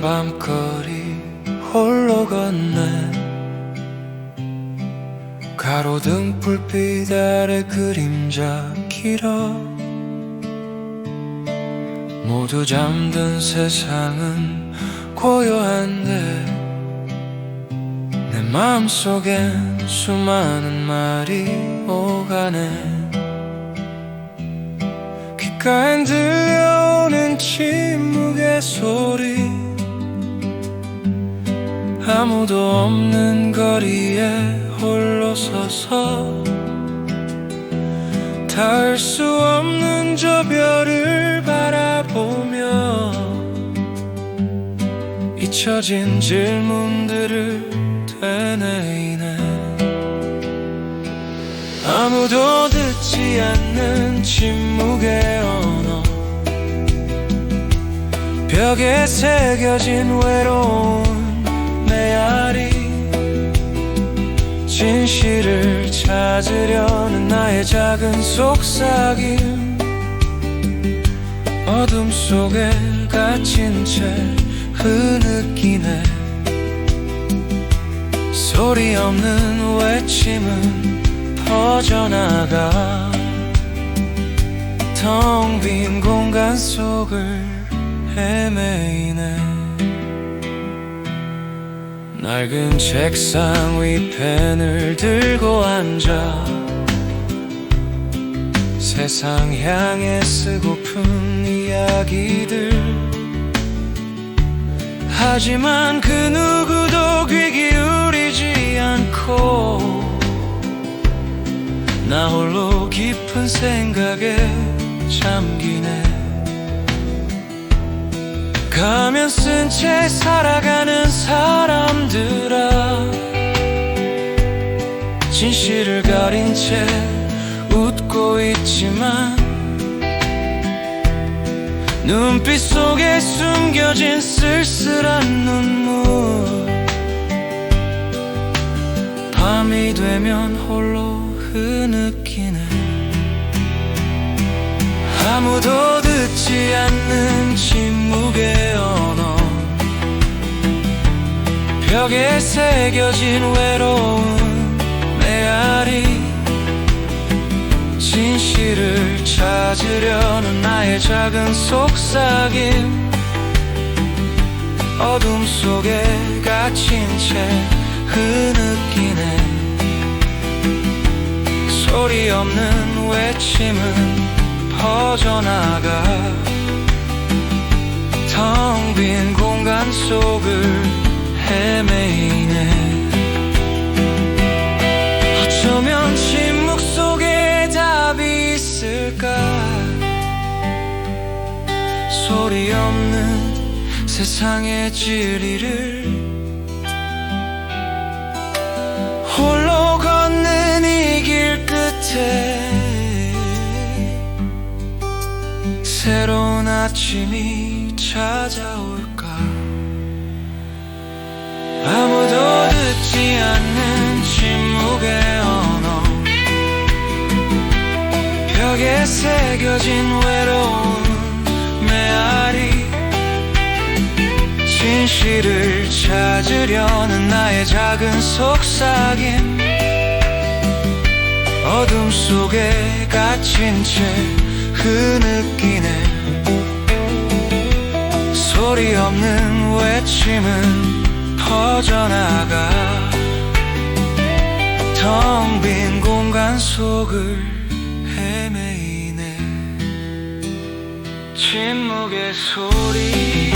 밤거리 홀로 걷네. 가로등 불빛 아래 그림자 길어. 모두 잠든 세상은 고요한데 내 마음속엔 수많은 말이 오가네. 귓가엔 침묵의 소리 아무도 없는 거리에 홀로 서서 닿을 수 없는 저 별을 바라보며 잊혀진 질문들을 되뇌이네. 아무도 듣지 않는 침묵의 벽에 새겨진 외로운 메아리 진실을 찾으려는 나의 작은 속삭임. 어둠 속에 갇힌 채 흐느끼네. 소리 없는 외침은 퍼져나가. 텅 빈 공간 속을 헤매이네. 낡은 책상 위 펜을 들고 앉아 세상 향해 쓰고픈 이야기들. 하지만 그 누구도 귀 기울이지 않고 나 홀로 깊은 생각에 잠기네 가면 쓴 채 살아가는 사람들아. 진실을 가린 채 웃고 있지만 눈빛 속에 숨겨진 쓸쓸한 눈물. 밤이 되면 홀로 흐느끼네. 아무도 듣지 않는 침묵의 벽에 새겨진 외로운 메아리 진실을 찾으려는 나의 작은 속삭임. 어둠 속에 갇힌 채 흐느끼네. 소리 없는 외침은 퍼져나가. 텅 빈 공간 속을 헤매이네. 어쩌면 침묵 속에 답이 있을까? 소리 없는 세상의 진리를 홀로 걷는 이 길 끝에 새로운 아침이 찾아올까 아무도 듣지 않는 침묵의 언어. 벽에 새겨진 외로운 메아리. 진실을 찾으려는 나의 작은 속삭임. 어둠 속에 갇힌 채 흐느끼네. 소리 없는 외침은 퍼져나가 텅 빈 공간 속을 헤매이네 침묵의 소리